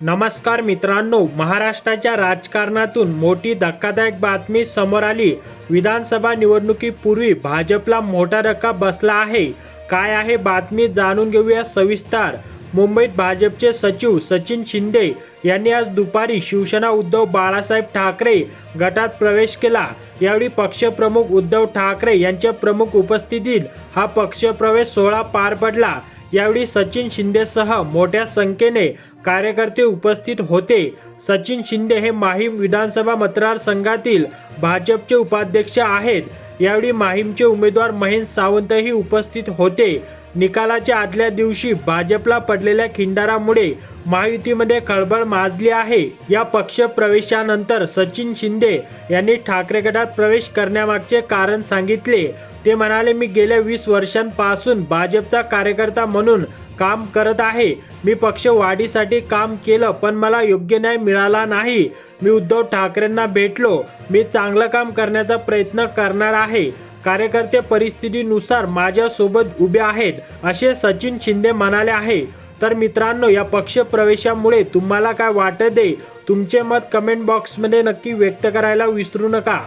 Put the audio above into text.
नमस्कार मित्रांनो महाराष्ट्राच्या राजकारणातून मोठी धक्कादायक बातमी समोर आली. विधानसभा निवडणुकीपूर्वी भाजपला मोठा धक्का बसला आहे. काय आहे बातमी जाणून घेऊया सविस्तर. मुंबईत भाजपचे सचिव सचिन शिंदे यांनी आज दुपारी शिवसेना उद्धव बाळासाहेब ठाकरे गटात प्रवेश केला. यावेळी पक्षप्रमुख उद्धव ठाकरे यांच्या प्रमुख उपस्थितीत हा पक्षप्रवेश सोहळा पार पडला. यावेळी सचिन शिंदेसह मोठ्या संख्येने कार्यकर्ते उपस्थित होते. सचिन शिंदे हे माहीम विधानसभा मतदारसंघातील भाजपचे उपाध्यक्ष आहेत. यावेळी माहीमचे उमेदवार महेश सावंतही उपस्थित होते. निकालाच्या आदल्या दिवशी भाजपला पडलेल्या खिंडारामुळे महायुतीमध्ये खळबळ माजली आहे. या पक्ष प्रवेशानंतर सचिन शिंदे यांनी ठाकरे गटात प्रवेश करण्यामागचे कारण सांगितले. ते म्हणाले मी गेल्या वीस वर्षांपासून भाजपचा कार्यकर्ता म्हणून काम करत आहे. मी पक्ष वाढीसाठी काम केलं पण मला योग्य न्याय मिळाला नाही. मी उद्धव ठाकरेंना भेटलो. मी चांगलं काम करण्याचा प्रयत्न करणार आहे. कार्यकर्ते परिस्थितीनुसार माझ्यासोबत उभे आहेत असे सचिन शिंदे म्हणाले आहे. तर मित्रांनो या पक्ष प्रवेशामुळे तुम्हाला काय वाटत? आहे तुमचे मत कमेंट बॉक्समध्ये नक्की व्यक्त करायला विसरू नका.